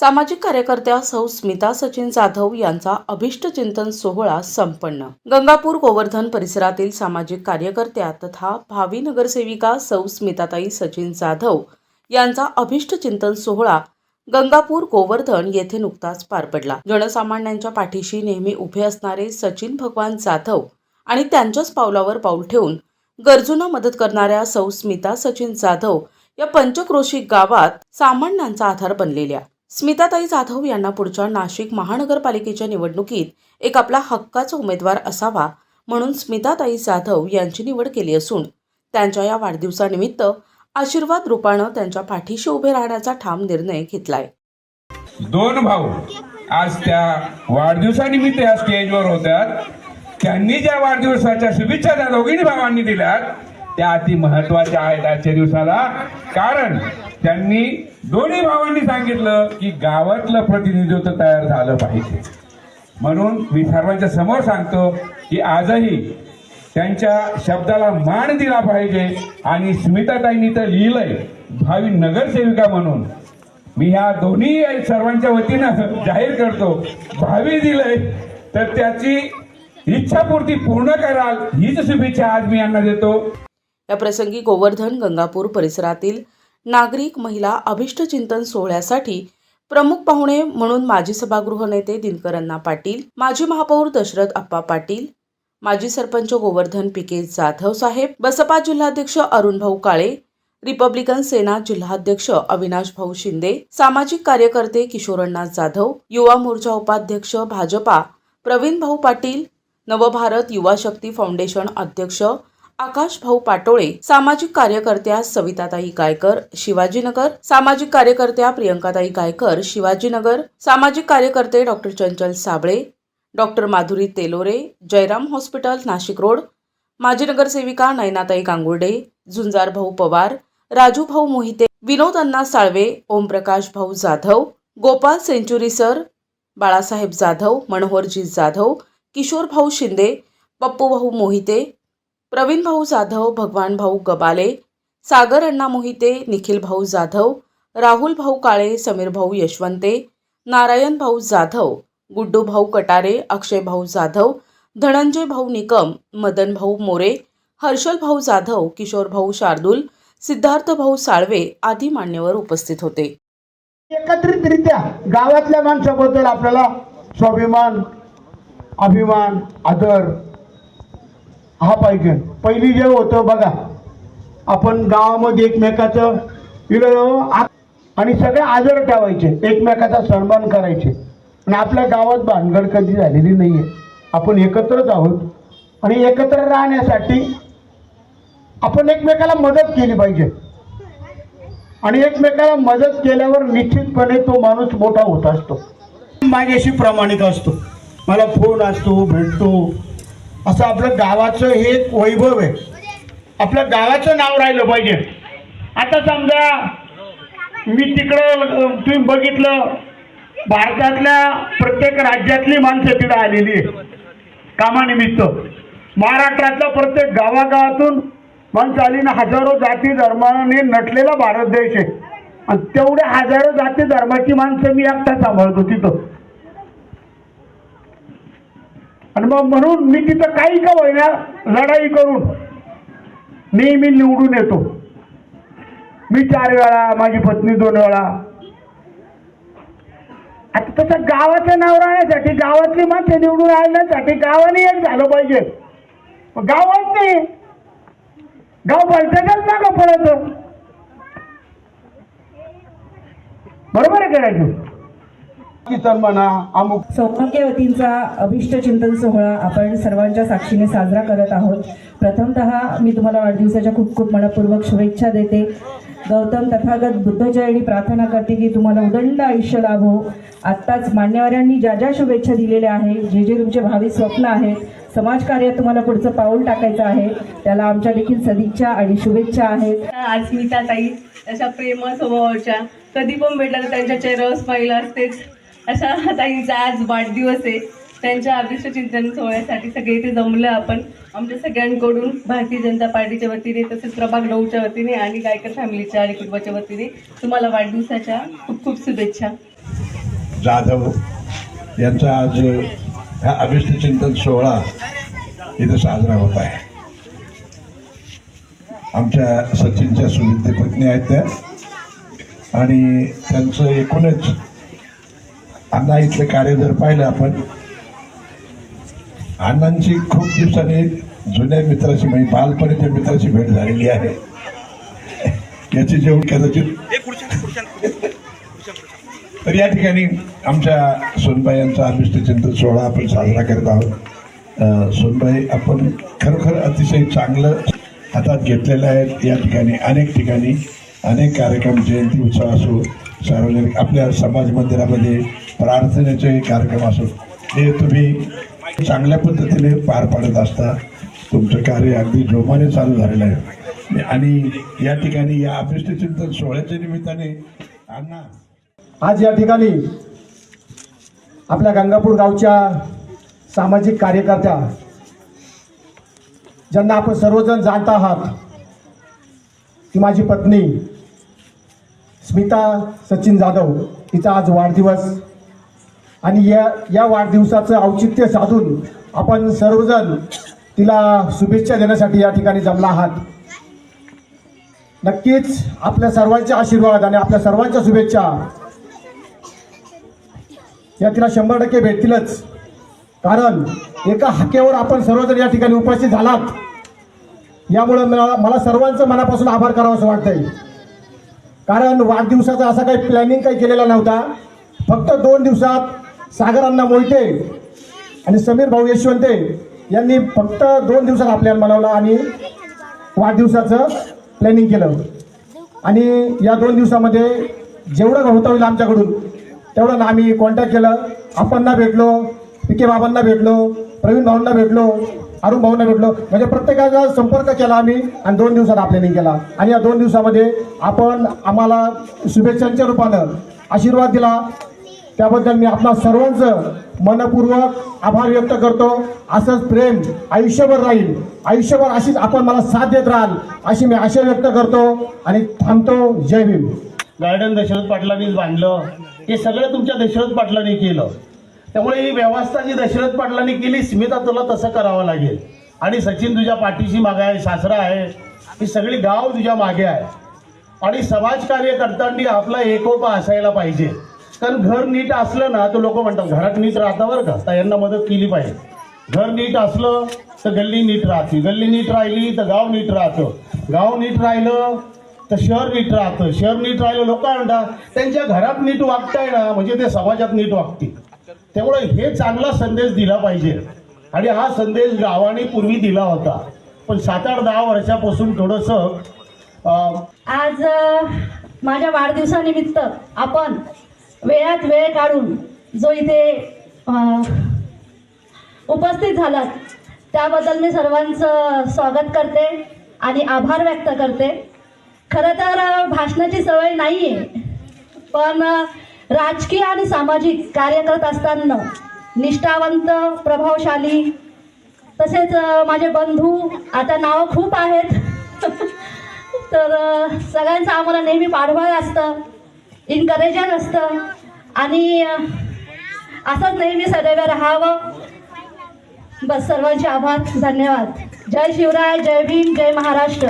सामाजिक कार्यकर्त्या सौ स्मिता सचिन जाधव यांचा अभिष्ट चिंतन सोहळा संपन्न. गंगापूर गोवर्धन परिसरातील सामाजिक कार्यकर्त्या तथा भावी नगरसेविका सौ स्मिताताई सचिन जाधव यांचा अभिष्ट चिंतन सोहळा गंगापूर गोवर्धन येथे नुकताच पार पडला. जनसामान्यांच्या पाठीशी नेहमी उभे असणारे सचिन भगवान जाधव आणि त्यांच्याच पावलावर पाऊल ठेवून गरजूंना मदत करणाऱ्या सौ स्मिता सचिन जाधव या पंचक्रोशी गावात सामान्यांचा आधार बनलेल्या स्मिताताई जाधव यांना पुढच्या नाशिक महानगरपालिकेच्या निवडणुकीत एक आपला हक्काचा उमेदवार असावा म्हणून स्मिताताई जाधव यांची निवड केली असून त्यांच्या या वाढदिवसानिमित्त आशीर्वाद रूपानं त्यांच्या पाठीशी उभे राहण्याचा ठाम निर्णय घेतलाय. दोन भाऊ आज त्या वाढदिवसानिमित्त या स्टेजवर होत्या त्यांनी ज्या वाढदिवसाच्या शुभेच्छा त्या दोघींनी भावांनी दिल्या त्या अति महत्त्वाच्या आहेत आजच्या दिवसाला. कारण त्यांनी दोन्ही भावांनी सांगितलं की गावातलं प्रतिनिधित्व तयार झालं पाहिजे. म्हणून मी सर्वांच्या समोर सांगतो की आजही त्यांच्या शब्दाला मान दिला पाहिजे आणि स्मिताताईंनी तर लिहिलंय भावी नगरसेविका म्हणून. मी ह्या दोन्ही सर्वांच्या वतीनं जाहीर करतो भावी दिलंय तर त्याची इच्छापूर्ती पूर्ण कराल हीच शुभेच्छा आज मी यांना देतो. या प्रसंगी गोवर्धन गंगापूर परिसरातील नागरिक महिला अभिष्टचिंतन सोहळ्यासाठी प्रमुख पाहुणे म्हणून माजी सभागृह नेते दिनकरण्णा पाटील माजी महापौर दशरथ अप्पा पाटील माजी सरपंच गोवर्धन पिके जाधव साहेब बसपा जिल्हाध्यक्ष अरुण भाऊ काळे रिपब्लिकन सेना जिल्हाध्यक्ष अविनाश भाऊ शिंदे सामाजिक कार्यकर्ते किशोरण्णा जाधव युवा मोर्चा उपाध्यक्ष भाजपा प्रवीण भाऊ पाटील नवभारत युवा शक्ती फाउंडेशन अध्यक्ष आकाश भाऊ पाटोळे सामाजिक कार्यकर्त्या सविताताई गायकर शिवाजीनगर सामाजिक कार्यकर्त्या प्रियंकाताई गायकर शिवाजीनगर सामाजिक कार्यकर्ते doctor Chanchal Sable doctor Madhuri Telore Jairam hospital Nashik road माजी नगरसेविका नयनाताई गांगुर्डे झुंजार भाऊ पवार राजू भाऊ मोहिते विनोद अण्णा साळवे ओमप्रकाश भाऊ जाधव गोपाल सेंचुरी सर बाळासाहेब जाधव मनोहरजी जाधव किशोर भाऊ शिंदे पप्पू भाऊ मोहिते प्रवीण भाऊ जाधव भगवान भाऊ गबाले सागर अण्णा मोहिते निखिल भाऊ जाधव राहुल भाऊ काळे समीर भाऊ यशवंते नारायण भाऊ जाधव गुड्डू भाऊ कटारे अक्षय भाऊ जाधव धनंजय भाऊ निकम मदन भाऊ मोरे हर्षल भाऊ जाधव किशोर भाऊ शार्दूल सिद्धार्थ भाऊ साळवे आदी मान्यवर उपस्थित होते. एकत्रितरित्या गावातल्या माणसाबद्दल आपल्याला स्वाभिमान अभिमान आदर हा पाहिजे. पहिली जे होतं बघा. आपण गावामध्ये एकमेकाचं आणि सगळे आदर ठेवायचे. एकमेकाचा सन्मान करायचे. आणि आपल्या गावात भानगड कधी झालेली नाहीये. आपण एकत्रच आहोत. आणि एकत्र राहण्यासाठी आपण एकमेकाला मदत केली पाहिजे. आणि एकमेकाला मदत केल्यावर निश्चितपणे तो माणूस मोठा होत असतो. माझ्याशी प्रामाणिक असतो. मला फोन असतो भेटतो. असं आपलं गावाचं हे एक वैभव आहे. आपल्या गावाचं नाव राहिलं पाहिजे. आता समजा मी तिकडं तुम्ही बघितलं भारतातल्या प्रत्येक राज्यातली माणसं तिथं आलेली आहे कामानिमित्त. महाराष्ट्रातल्या प्रत्येक गावागावातून माणसं आली ना हजारो जाती धर्माने नटलेला भारत देश आहे. आणि तेवढ्या हजारो जाती धर्माची माणसं मी एकटा सांभाळतो तिथं. आणि मग म्हणून मी तिथं काही का होईना लढाई करून नेहमी निवडून येतो. मी चार वेळा माझी पत्नी दोन वेळा. आता तसं गावाचं नाव राहण्यासाठी गावातली माणसं निवडून आणण्यासाठी गावाने एक झालं पाहिजे. मग गावात नाही गाव भलत्याच्याच मागं पडत. बरोबर आहे करायचं किसन म्हणा अमुक सौभाग्यवतींचा अभिष्ट चिंतन सोहळा आपण सर्वांच्या साक्षीने साजरा करत आहोत. प्रथमतः मी तुम्हाला वाढदिवसाच्या खूप खूप मनपूर्वक शुभेच्छा देते. गौतम तथागत बुद्धजयणी प्रार्थना करते की तुम्हाला उदंड आयुष्य लाभो. आत्ताच मान्यवरांनी ज्या ज्या शुभेच्छा दिलेल्या आहेत जे जे तुमचे भावी स्वप्न आहेत समाजकार्यात तुम्हाला पुढचं पाऊल टाकायचं आहे त्याला आमच्या देखील सदिच्छा आणि शुभेच्छा आहेत. अस्मिताताई अशा प्रेम स्वभावाच्या कधी पण भेटला तर त्यांच्या चेहऱ्यावर स्माईल असतेच. अशा ताईंचा आज वाढदिवस आहे. त्यांच्या अभिष्ट चिंतन सोहळ्यासाठी सगळे इथे जमलं आपण. आमच्या सगळ्यांकडून भारतीय जनता पार्टीच्या वतीने तसेच प्रभाग नऊच्या वतीने आणि गायकर फॅमिलीच्या आणि कुटुंबाच्या वतीने तुम्हाला वाढदिवसाच्या खूप खूप शुभेच्छा. जाधव यांचा आज हा अभिष्ट चिंतन सोहळा इथे साजरा होत आहे. आमच्या सचिनच्या सुविद्य पत्नी आहेत त्या. आणि त्यांचं एकूणच अण्णा इथलं कार्य जर पाहिलं आपण अण्णांची खूप दिवसांनी जुन्या मित्राची म्हणजे बालपणीच्या मित्राची भेट झालेली आहे. याची जेवण कदाचित तर या ठिकाणी आमच्या सोनबाई यांचा अभिष्ट चिंतन सोहळा आपण साजरा करत आहोत. सोनबाई आपण खरोखर अतिशय चांगलं हातात घेतलेलं आहे. या ठिकाणी अनेक ठिकाणी अनेक कार्यक्रम जयंती उत्सव असो सार्वजनिक आपल्या समाज मंदिरामध्ये प्रार्थनेचे कार्यक्रम असो हे तुम्ही चांगल्या पद्धतीने पार पाडत असता तुमचं कार्य अगदी जोमाने चालू झालेलं आहे. आणि या ठिकाणी या अभिष्ट चिंतन सोहळ्याच्या निमित्ताने अण्णा. आज या ठिकाणी आपल्या गंगापूर गावच्या सामाजिक कार्यकर्त्या ज्यांना आपण सर्वजण जाणत आहात ती माझी पत्नी स्मिता सचिन जाधव तिचा आज वाढदिवस आणि या या वाढदिवसाचं औचित्य साधून आपण सर्वजण तिला शुभेच्छा देण्यासाठी या ठिकाणी जमला आहात. नक्कीच आपल्या सर्वांचे आशीर्वाद आणि आपल्या सर्वांच्या शुभेच्छा या तिला शंभर टक्के भेटतीलच. कारण एका हाकेवर आपण सर्वजण या ठिकाणी उपस्थित झालात. यामुळे मला मला सर्वांचं मनापासून आभार करावं असं वाटतंय. कारण वाढदिवसाचा असा काही प्लॅनिंग काही केलेला नव्हता. फक्त दोन दिवसात सागरांना मोहिते आणि समीर भाऊ यशवंते यांनी फक्त दोन दिवसात आपल्याला मनवलं आणि वाढदिवसाचं प्लॅनिंग केलं. आणि या दोन दिवसामध्ये जेवढं होता होईल आमच्याकडून तेवढं ना आम्ही कॉन्टॅक्ट केलं. आपणना भेटलो पिके बाबांना भेटलो प्रवीण भाऊंना भेटलो अरुण भाऊंना भेटलो. म्हणजे प्रत्येकाचा संपर्क केला आम्ही आणि दोन दिवसात हा केला. आणि या दोन दिवसामध्ये आपण आम्हाला शुभेच्छांच्या रूपानं आशीर्वाद दिला. त्याबद्दल मी आपला सर्वांचं मनपूर्वक आभार व्यक्त करतो. असंच प्रेम आयुष्यभर राहील. आयुष्यभर अशीच आपण मला साथ देत राहाल अशी मी आशा व्यक्त करतो आणि थांबतो. जय भीम. गार्डन दशरथ पाटलांनीच बांधलं. हे सगळं तुमच्या दशरथ पाटलांनी केलं. त्यामुळे ही व्यवस्था जी दशरथ पाटलांनी केली स्मिता तुला तसं करावं लागेल. आणि सचिन तुझ्या पाठीशी मागे आहे सासरा आहे. ही सगळी गाव तुझ्या मागे आहे. आणि समाज कार्य करताना आपला एकोपा असायला पाहिजे. कारण घर नीट असलं ना तर लोक म्हणतात घरात नीट राहता बरं का? तर यांना मदत केली पाहिजे. घर नीट असलं तर गल्ली नीट राहते. गल्ली नीट राहिली तर गाव नीट राहतं. गाव नीट राहिलं तर शहर नीट राहतं. शहर नीट राहिलं लोक काय म्हणतात त्यांच्या घरात नीट वागताय ना म्हणजे ते समाजात नीट वागतील. त्यामुळे हे चांगला संदेश दिला पाहिजे. आणि हा संदेश गावाने पूर्वी दिला होता. पण सात आठ दहा वर्षापासून थोडंसं आज माझ्या वाढदिवसानिमित्त आपण वेळात वेळ काढून जो इथे उपस्थित झालात त्याबद्दल मी सर्वांचं स्वागत करते आणि आभार व्यक्त करते. खरं तर भाषणाची सवय नाही आहे पण राजकीय आणि सामाजिक कार्य करत असताना निष्ठावंत प्रभावशाली तसेच माझे बंधू आता नावं खूप आहेत. तर सगळ्यांचं आम्हाला नेहमी पाठबळ असतं. इन्करेजर असतं आणि असंच नेहमी सदैव राहावं. बस सर्वांचे आभार. धन्यवाद. जय शिवराय जय भीम जय महाराष्ट्र.